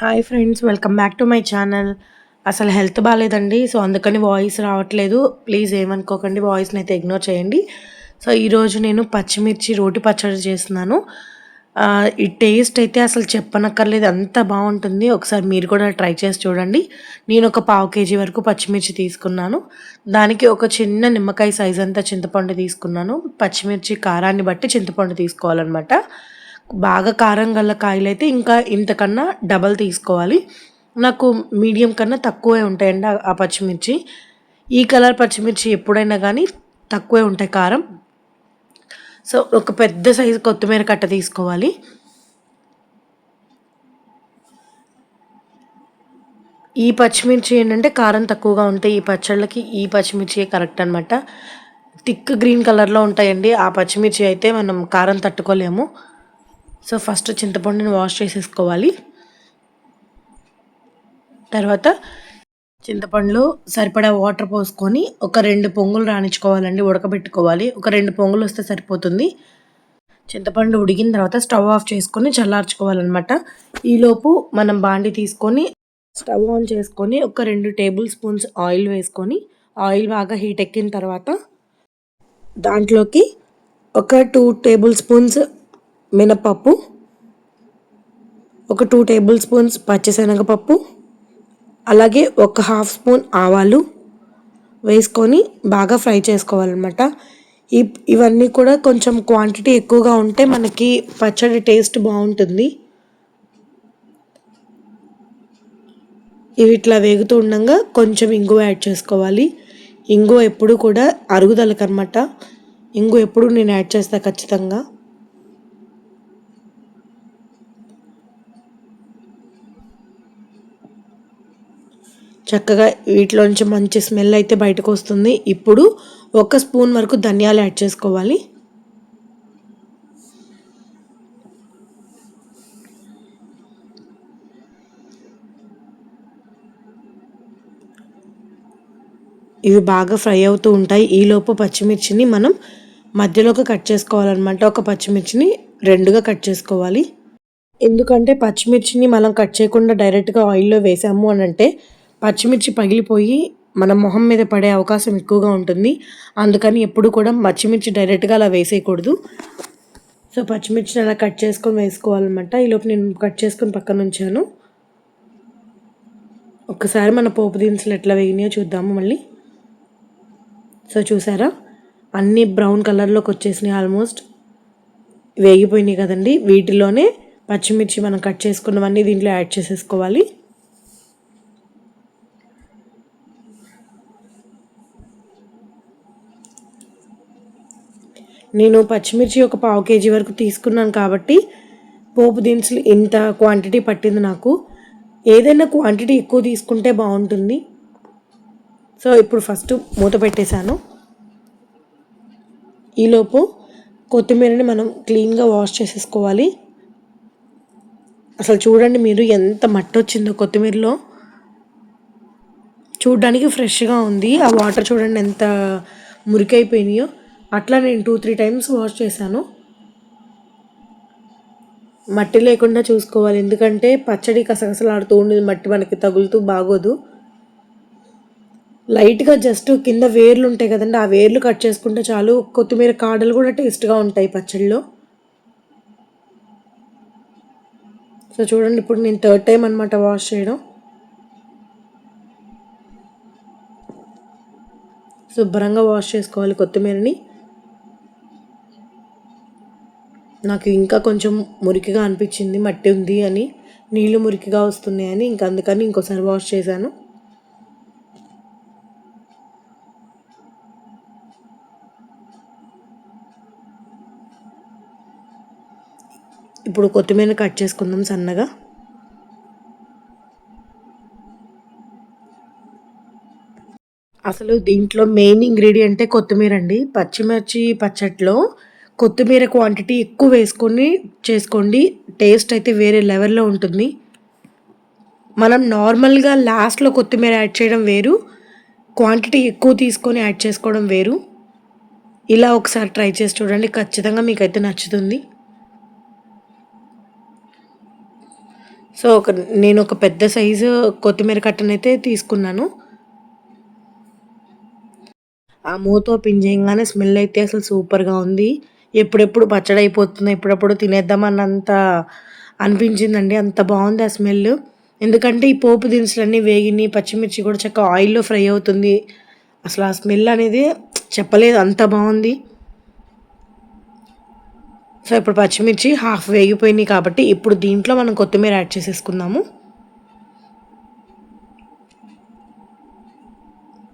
Hi friends welcome back to my channel అసలు health బాగాలేదండి so అందుకని వాయిస్ రావట్లేదు. ప్లీజ్ ఏమనుకోకండి వాయిస్ని అయితే ఇగ్నోర్ చేయండి. సో ఈరోజు నేను పచ్చిమిర్చి రోటి పచ్చడి చేస్తున్నాను. ఈ టేస్ట్ అయితే అసలు చెప్పనక్కర్లేదు అంత బాగుంటుంది ఒకసారి మీరు కూడా ట్రై చేసి చూడండి. నేను ఒక పావు కేజీ వరకు పచ్చిమిర్చి తీసుకున్నాను. దానికి ఒక చిన్న నిమ్మకాయ సైజ్ అంతా చింతపండు తీసుకున్నాను. పచ్చిమిర్చి కారాన్ని బట్టి చింతపండు తీసుకోవాలన్నమాట. బాగా కారం గల కాయలు అయితే ఇంకా ఇంతకన్నా డబల్ తీసుకోవాలి. నాకు మీడియం కన్నా తక్కువే ఉంటాయండి ఆ- పచ్చిమిర్చి. ఈ కలర్ పచ్చిమిర్చి ఎప్పుడైనా కానీ తక్కువే ఉంటాయి కారం. సో ఒక పెద్ద సైజు కొత్తిమీర కట్ట తీసుకోవాలి. ఈ పచ్చిమిర్చి ఏంటంటే కారం తక్కువగా ఉంటాయి. ఈ పచ్చళ్ళకి ఈ పచ్చిమిర్చి కరెక్ట్ అనమాట థిక్ గ్రీన్ కలర్లో ఉంటాయండి. ఆ పచ్చిమిర్చి అయితే మనం కారం తట్టుకోలేము. సో ఫస్ట్ చింతపండుని వాష్ చేసేసుకోవాలి. తర్వాత చింతపండులో సరిపడా వాటర్ పోసుకొని ఒక రెండు పొంగులు రాణించుకోవాలండి ఉడకబెట్టుకోవాలి. ఒక రెండు పొంగులు వస్తే సరిపోతుంది. చింతపండు ఉడికిన తర్వాత స్టవ్ ఆఫ్ చేసుకొని చల్లార్చుకోవాలన్నమాట. ఈలోపు మనం బాండి తీసుకొని స్టవ్ ఆన్ చేసుకొని ఒక రెండు టేబుల్ స్పూన్స్ ఆయిల్ వేసుకొని ఆయిల్ బాగా హీట్ ఎక్కిన తర్వాత దాంట్లోకి ఒక టూ టేబుల్ స్పూన్స్ మినపప్పు ఒక టూ టేబుల్ స్పూన్స్ పచ్చిశనగపప్పు అలాగే ఒక హాఫ్ స్పూన్ ఆవాలు వేసుకొని బాగా ఫ్రై చేసుకోవాలన్నమాట. ఈ ఇవన్నీ కూడా కొంచెం క్వాంటిటీ ఎక్కువగా ఉంటే మనకి పచ్చడి టేస్ట్ బాగుంటుంది. ఇవి ఇట్లా వేగుతూ ఉండగా కొంచెం ఇంగువ యాడ్ చేసుకోవాలి. ఇంగువ ఎప్పుడు కూడా అరుగుదలకు అనమాట ఇంగు ఎప్పుడు నేను యాడ్ చేస్తా ఖచ్చితంగా. చక్కగా వీటిలోంచి మంచి స్మెల్ అయితే బయటకు వస్తుంది ఇప్పుడు ఒక స్పూన్ వరకు ధనియాలు యాడ్ చేసుకోవాలి. ఇవి బాగా ఫ్రై అవుతూ ఉంటాయి. ఈలోపు పచ్చిమిర్చిని మనం మధ్యలోకి కట్ చేసుకోవాలన్నమాట. ఒక పచ్చిమిర్చిని రెండుగా కట్ చేసుకోవాలి. ఎందుకంటే పచ్చిమిర్చిని మనం కట్ చేయకుండా డైరెక్ట్గా ఆయిల్లో వేసాము అని అంటే పచ్చిమిర్చి పగిలిపోయి మన మొహం మీద పడే అవకాశం ఎక్కువగా ఉంటుంది. అందుకని ఎప్పుడు కూడా పచ్చిమిర్చి డైరెక్ట్గా అలా వేసేయకూడదు. సో పచ్చిమిర్చిని అలా కట్ చేసుకొని వేసుకోవాలన్నమాట. ఈలోపు నేను కట్ చేసుకొని పక్కన ఉంచాను. ఒకసారి మన పోపు దినుసులు ఎట్లా వేగినాయో చూద్దాము మళ్ళీ. సో చూసారా? అన్నీ బ్రౌన్ కలర్లోకి వచ్చేసినాయి ఆల్మోస్ట్. వేగిపోయినాయి కదండి. వీటిలోనే పచ్చిమిర్చి మనం కట్ చేసుకున్నవన్నీ దీంట్లో యాడ్ చేసేసుకోవాలి. నేను పచ్చిమిర్చి ఒక పావు కేజీ వరకు తీసుకున్నాను కాబట్టి పోపు దినుసులు ఇంత క్వాంటిటీ పట్టింది నాకు. ఏదైనా క్వాంటిటీ ఎక్కువ తీసుకుంటే బాగుంటుంది. సో ఇప్పుడు ఫస్ట్ మూత పెట్టేశాను. ఈలోపు కొత్తిమీరని మనం క్లీన్గా వాష్ చేసేసుకోవాలి. అసలు చూడండి మీరు ఎంత మట్టి వచ్చిందో కొత్తిమీరలో. చూడడానికి ఫ్రెష్గా ఉంది. ఆ వాటర్ చూడండి ఎంత మురికైపోయినాయో. అట్లా నేను టూ త్రీ టైమ్స్ వాష్ చేశాను. మట్టి లేకుండా చూసుకోవాలి. ఎందుకంటే పచ్చడి కసగసలాడుతూ ఉండేది. మట్టి మనకి తగులుతూ బాగోదు. లైట్గా జస్ట్ కింద వేర్లు ఉంటాయి కదండి. ఆ వేర్లు కట్ చేసుకుంటే చాలు కొత్తిమీర కాడలు కూడా టేస్ట్గా ఉంటాయి పచ్చడిలో. సో చూడండి ఇప్పుడు నేను థర్డ్ టైం అనమాట వాష్ చేయడం. శుభ్రంగా వాష్ చేసుకోవాలి కొత్తిమీరని. నాకు ఇంకా కొంచెం మురికిగా అనిపించింది మట్టి ఉంది అని నీళ్ళు మురికిగా వస్తున్నాయి అని ఇంకా అందుకని ఇంకోసారి వాష్ చేశాను. ఇప్పుడు కొత్తిమీర కట్ చేసుకుందాం సన్నగా. అసలు దీంట్లో మెయిన్ ఇంగ్రీడియంటే కొత్తిమీర అండి పచ్చిమిర్చి పచ్చట్లో కొత్తిమీర క్వాంటిటీ ఎక్కువ వేసుకొని చేసుకోండి. టేస్ట్ అయితే వేరే లెవెల్లో ఉంటుంది. మనం నార్మల్గా లాస్ట్లో కొత్తిమీర యాడ్ చేయడం వేరు. క్వాంటిటీ ఎక్కువ తీసుకొని యాడ్ చేసుకోవడం వేరు. ఇలా ఒకసారి ట్రై చేసి చూడండి. ఖచ్చితంగా మీకైతే నచ్చుతుంది. సో ఒక నేను ఒక పెద్ద సైజు కొత్తిమీర కట్టనైతే తీసుకున్నాను. ఆ మూత పింజేయంగానే స్మెల్ అయితే అసలు సూపర్గా ఉంది. ఎప్పుడెప్పుడు పచ్చడి అయిపోతుంది ఎప్పుడెప్పుడు తినేద్దాం అన్నంత అనిపించిందండి. అంత బాగుంది ఆ స్మెల్. ఎందుకంటే ఈ పోపు దినుసులన్నీ వేగిని పచ్చిమిర్చి కూడా చక్కగా ఆయిల్లో ఫ్రై అవుతుంది. అసలు ఆ స్మెల్ అనేది చెప్పలేదు అంత బాగుంది. సో ఇప్పుడు పచ్చిమిర్చి హాఫ్ వేగిపోయినాయి కాబట్టి ఇప్పుడు దీంట్లో మనం కొత్తిమీర యాడ్ చేసేసుకుందాము.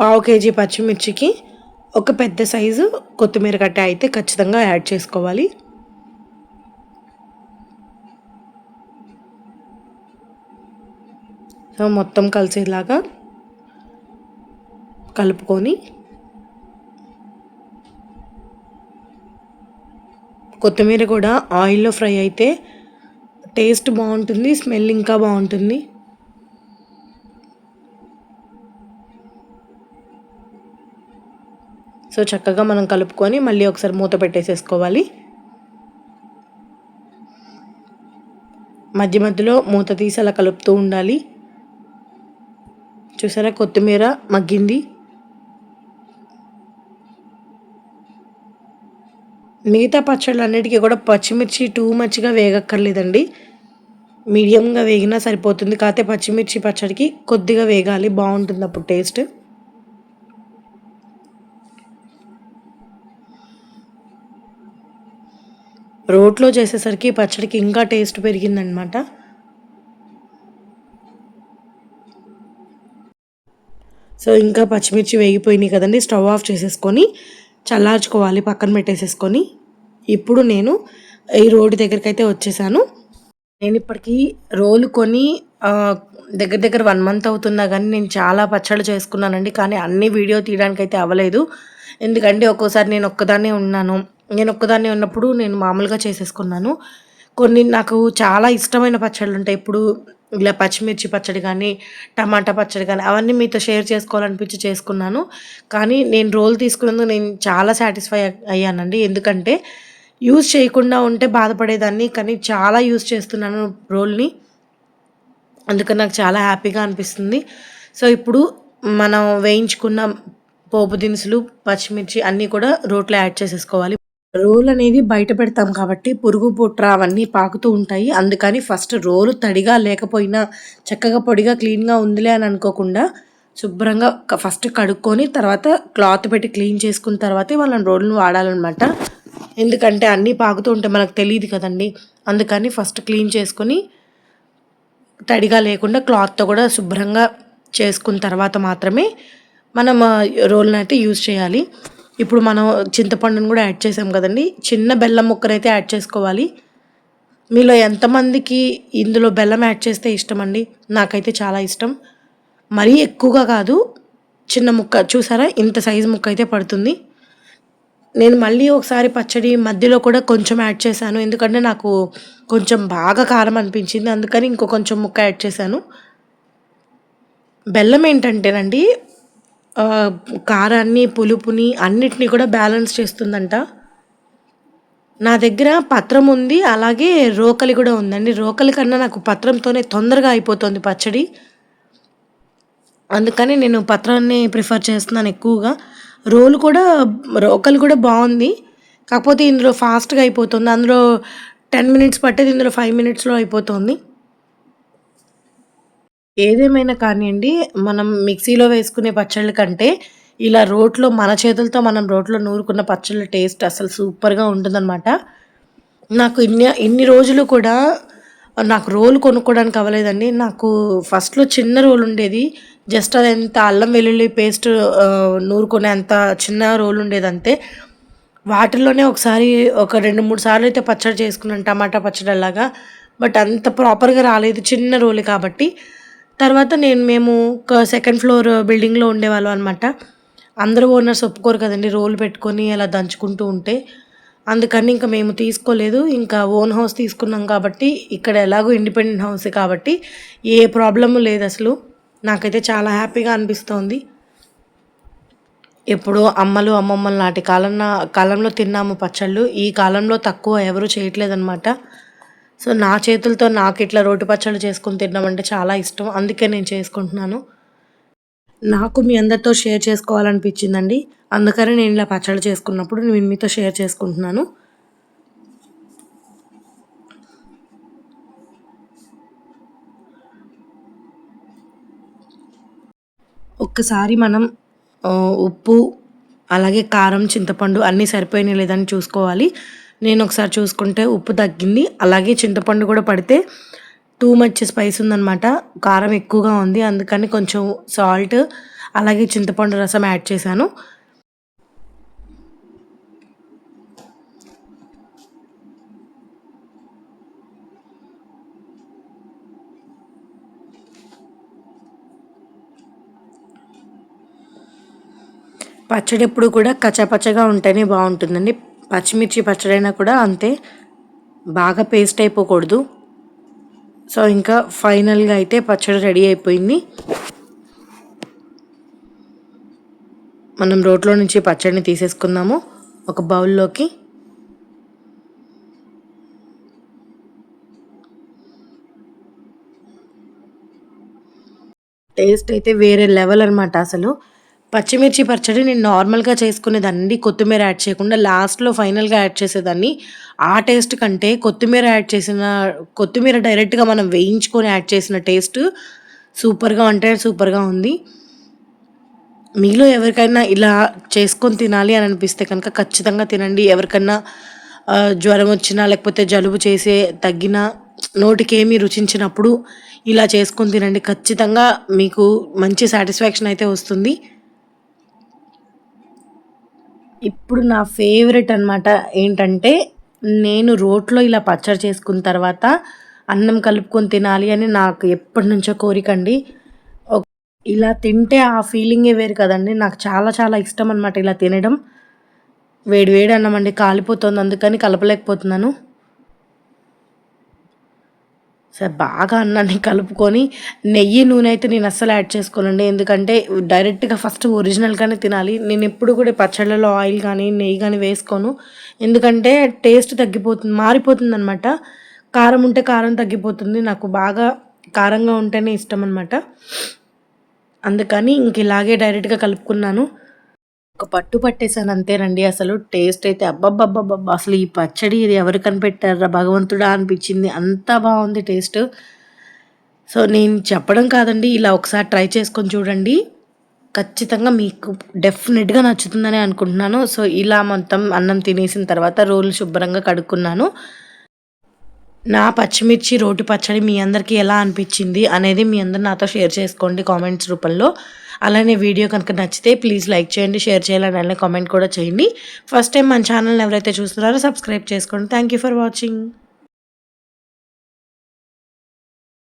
పావు కేజీ పచ్చిమిర్చికి ఒక పెద్ద సైజు కొత్తిమీర కట్ట అయితే ఖచ్చితంగా యాడ్ చేసుకోవాలి. సో మొత్తం కలిసేలాగా కలుపుకొని కొత్తిమీర కూడా ఆయిల్లో ఫ్రై అయితే టేస్ట్ బాగుంటుంది స్మెల్ ఇంకా బాగుంటుంది. సో చక్కగా మనం కలుపుకొని మళ్ళీ ఒకసారి మూత పెట్టేసేసుకోవాలి. మధ్య మధ్యలో మూత తీసి అలా కలుపుతూ ఉండాలి. చూసారా కొత్తిమీర మగ్గింది. మిగతా పచ్చళ్ళు అన్నిటికీ కూడా పచ్చిమిర్చి టూ మచ్గా వేగక్కర్లేదండి. మీడియంగా వేగినా సరిపోతుంది. కాకపోతే పచ్చిమిర్చి పచ్చడికి కొద్దిగా వేగాలి. బాగుంటుంది అప్పుడు టేస్ట్. రోట్లో చేసేసరికి పచ్చడికి ఇంకా టేస్ట్ పెరిగిందనమాట సో ఇంకా పచ్చిమిర్చి వేగిపోయినాయి కదండి స్టవ్ ఆఫ్ చేసేసుకొని చల్లార్చుకోవాలి పక్కన పెట్టేసేసుకొని. ఇప్పుడు నేను ఈ రోడ్డు దగ్గరికి అయితే వచ్చేసాను. నేను ఇప్పటికీ రోలు కొని దగ్గర దగ్గర వన్ మంత్ అవుతున్నా కానీ నేను చాలా పచ్చళ్ళు చేసుకున్నానండి కానీ అన్ని వీడియో తీయడానికి అయితే అవ్వలేదు. ఎందుకంటే ఒక్కోసారి నేను ఒక్కదాన్నే ఉన్నాను. నేను ఒక్కదాన్నే ఉన్నప్పుడు నేను మామూలుగా చేసేసుకున్నాను. కొన్ని నాకు చాలా ఇష్టమైన పచ్చళ్ళు ఉంటాయి. ఇప్పుడు ఇలా పచ్చిమిర్చి పచ్చడి కానీ టమాటా పచ్చడి కానీ అవన్నీ మీతో షేర్ చేసుకోవాలనిపించి చేసుకున్నాను. కానీ నేను రోల్ తీసుకున్నందుకు నేను చాలా సాటిస్ఫై అయ్యానండి. ఎందుకంటే యూజ్ చేయకుండా ఉంటే బాధపడేదాన్ని కానీ చాలా యూజ్ చేస్తున్నాను రోల్ని. అందుకని నాకు చాలా హ్యాపీగా అనిపిస్తుంది. సో ఇప్పుడు మనం వేయించుకున్న పోపు దినుసులు పచ్చిమిర్చి అన్నీ కూడా రోట్లో యాడ్ చేసేసుకోవాలి. రోల్ అనేది బయట పెడతాం కాబట్టి పురుగు పుట్ర అవన్నీ పాకుతూ ఉంటాయి. అందుకని ఫస్ట్ రోలు తడిగా లేకపోయినా చక్కగా పొడిగా క్లీన్గా ఉందిలే అని అనుకోకుండా శుభ్రంగా ఫస్ట్ కడుక్కొని తర్వాత క్లాత్ పెట్టి క్లీన్ చేసుకున్న తర్వాతే వాళ్ళని రోడ్లను వాడాలన్నమాట. ఎందుకంటే అన్నీ పాకుతూ ఉంటే మనకు తెలియదు కదండి. అందుకని ఫస్ట్ క్లీన్ చేసుకొని తడిగా లేకుండా క్లాత్తో కూడా శుభ్రంగా చేసుకున్న తర్వాత మాత్రమే మనం రోల్ని అయితే యూజ్ చేయాలి. ఇప్పుడు మనం చింతపండును కూడా యాడ్ చేసాం కదండి. చిన్న బెల్లం ముక్కనైతే యాడ్ చేసుకోవాలి. మీలో ఎంతమందికి ఇందులో బెల్లం యాడ్ చేస్తే ఇష్టం అండి నాకైతే చాలా ఇష్టం. మరీ ఎక్కువగా కాదు చిన్న ముక్క చూసారా? ఇంత సైజు ముక్క అయితే పడుతుంది. నేను మళ్ళీ ఒకసారి పచ్చడి మధ్యలో కూడా కొంచెం యాడ్ చేశాను. ఎందుకంటే నాకు కొంచెం బాగా కారం అనిపించింది. అందుకని ఇంకో కొంచెం ముక్క యాడ్ చేశాను. బెల్లం ఏంటంటేనండి కారాన్ని పులుపుని అన్నిటినీ కూడా బ్యాలెన్స్ చేస్తుందంట. నా దగ్గర పత్రం ఉంది అలాగే రోకలి కూడా ఉందండి. రోకలి కన్నా నాకు పత్రంతోనే తొందరగా అయిపోతుంది పచ్చడి. అందుకని నేను పత్రాన్ని ప్రిఫర్ చేస్తున్నాను ఎక్కువగా. రోలు కూడా రోకలి కూడా బాగుంది. కాకపోతే ఇందులో ఫాస్ట్గా అయిపోతుంది. అందులో టెన్ మినిట్స్ పట్టేది ఇందులో ఫైవ్ మినిట్స్లో అయిపోతుంది. ఏదేమైనా కానివ్వండి మనం మిక్సీలో వేసుకునే పచ్చళ్ళ కంటే ఇలా రోట్లో మన చేతులతో మనం రోట్లో నూరుకున్న పచ్చళ్ళ టేస్ట్ అసలు సూపర్గా ఉంటుందన్నమాట. నాకు ఇన్ని ఇన్ని రోజులు కూడా నాకు రోలు కొనుక్కోవడానికి అవ్వలేదండి. నాకు ఫస్ట్లో చిన్న రోల్ ఉండేది. జస్ట్ అది ఎంత అల్లం వెల్లుల్లి పేస్ట్ నూరుకునే అంత చిన్న రోల్ ఉండేది అంతే. వాటిల్లోనే ఒకసారి ఒక రెండు మూడు సార్లు అయితే పచ్చడి చేసుకున్నాను టమాటా పచ్చడి అలాగా. బట్ అంత ప్రాపర్గా రాలేదు చిన్న రోలు కాబట్టి. తర్వాత నేను మేము ఒక సెకండ్ ఫ్లోర్ బిల్డింగ్లో ఉండేవాళ్ళం అనమాట అందరూ ఓనర్స్ ఒప్పుకోరు కదండి రోల్ పెట్టుకొని అలా దంచుకుంటూ ఉంటే. అందుకని ఇంకా మేము తీసుకోలేదు. ఇంకా ఓన్ హౌస్ తీసుకున్నాం కాబట్టి ఇక్కడ ఎలాగో ఇండిపెండెంట్ హౌస్ కాబట్టి ఏ ప్రాబ్లము లేదు అసలు. నాకైతే చాలా హ్యాపీగా అనిపిస్తోంది. ఎప్పుడో అమ్మలు అమ్మమ్మలు నాటి కాలం కాలంలో తిన్నాము పచ్చళ్ళు. ఈ కాలంలో తక్కువ ఎవరు చేయట్లేదన్నమాట. సో నా చేతులతో నాకు ఇట్లా రోటి పచ్చళ్ళు చేసుకొని తినడం అంటే చాలా ఇష్టం. అందుకే నేను చేసుకుంటున్నాను. నాకు మీ అందరితో షేర్ చేసుకోవాలనిపించిందండి. అందుకని నేను ఇలా పచ్చళ్ళు చేసుకున్నప్పుడు నేను మీతో షేర్ చేసుకుంటున్నాను. ఒక్కసారి మనం ఉప్పు అలాగే కారం చింతపండు అన్నీ సరిపోయినాయి లేదని చూసుకోవాలి. నేను ఒకసారి చూసుకుంటే ఉప్పు తగ్గింది. అలాగే చింతపండు కూడా పడితే టూ మచ్ స్పైస్ ఉందన్నమాట. కారం ఎక్కువగా ఉంది. అందుకని కొంచెం సాల్ట్ అలాగే చింతపండు రసం యాడ్ చేశాను. పచ్చడి ఎప్పుడు కూడా కచ్చాపచ్చగా ఉంటేనే బాగుంటుందండి. పచ్చిమిర్చి పచ్చడి అయినా కూడా అంతే. బాగా పేస్ట్ అయిపోకూడదు. సో ఇంకా ఫైనల్గా అయితే పచ్చడి రెడీ అయిపోయింది. మనం రోట్లో నుంచి పచ్చడిని తీసేసుకుందాము. ఒక బౌల్లోకి. టేస్ట్ అయితే వేరే లెవెల్ అనమాట అసలు. పచ్చిమిర్చి పచ్చడి నేను నార్మల్గా చేసుకునేదాన్ని కొత్తిమీర యాడ్ చేయకుండా లాస్ట్లో ఫైనల్గా యాడ్ చేసేదాన్ని. ఆ టేస్ట్ కంటే కొత్తిమీర యాడ్ చేసిన కొత్తిమీర డైరెక్ట్గా మనం వేయించుకొని యాడ్ చేసిన టేస్ట్ సూపర్గా అంటే సూపర్గా ఉంది. మీలో ఎవరికైనా ఇలా చేసుకొని తినాలి అని అనిపిస్తే కనుక ఖచ్చితంగా తినండి. ఎవరికైనా జ్వరం వచ్చినా లేకపోతే జలుబు చేసే తగ్గిన నోటికి ఏమి రుచించినప్పుడు ఇలా చేసుకొని తినండి. ఖచ్చితంగా మీకు మంచి సాటిస్ఫాక్షన్ అయితే వస్తుంది. ఇప్పుడు నా ఫేవరెట్ అన్నమాట ఏంటంటే నేను రోట్లో ఇలా పచ్చడి చేసుకున్న తర్వాత అన్నం కలుపుకొని తినాలి అని నాకు ఎప్పటి నుంచో కోరిక అండి. ఇలా తింటే ఆ ఫీలింగే వేరు కదండి. నాకు చాలా చాలా ఇష్టం అనమాట ఇలా తినడం. వేడి వేడి అన్నం అండి. కాలిపోతుంది అందుకని కలపలేకపోతున్నాను. సరే బాగా అన్నాన్ని కలుపుకొని నెయ్యి నూనె అయితే నేను అస్సలు యాడ్ చేసుకోనండి. ఎందుకంటే డైరెక్ట్గా ఫస్ట్ ఒరిజినల్గానే తినాలి. నేను ఎప్పుడు కూడా పచ్చళ్ళలో ఆయిల్ కానీ నెయ్యి కానీ వేసుకోను. ఎందుకంటే టేస్ట్ తగ్గిపోతుంది మారిపోతుంది అనమాట కారం ఉంటే కారం తగ్గిపోతుంది. నాకు బాగా కారంగా ఉంటేనే ఇష్టం అనమాట అందుకని ఇంక ఇలాగే డైరెక్ట్గా కలుపుకున్నాను. ఒక పట్టు పట్టేసాను అంతేనండి. అసలు టేస్ట్ అయితే అబ్బబ్బబ్బబ్బబ్బా. అసలు ఈ పచ్చడి ఇది ఎవరు కనిపెట్టారా భగవంతుడా అనిపించింది. అంత బాగుంది టేస్ట్. సో నేను చెప్పడం కాదండి ఇలా ఒకసారి ట్రై చేసుకొని చూడండి. ఖచ్చితంగా మీకు డెఫినెట్గా నచ్చుతుందని అనుకుంటున్నాను. సో ఇలా మొత్తం అన్నం తినేసిన తర్వాత రోలు శుభ్రంగా కడుక్కున్నాను. నా పచ్చిమిర్చి రోటి పచ్చడి మీ అందరికీ ఎలా అనిపించింది అనేది మీ అందరు నాతో షేర్ చేసుకోండి కామెంట్స్ రూపంలో. అలానే వీడియో కనుక నచ్చితే ప్లీజ్ లైక్ చేయండి షేర్ చేయాలని అలానే కామెంట్ కూడా చేయండి. ఫస్ట్ టైం మన ఛానల్ని ఎవరైతే చూస్తున్నారో సబ్స్క్రైబ్ చేసుకోండి. Thank you for watching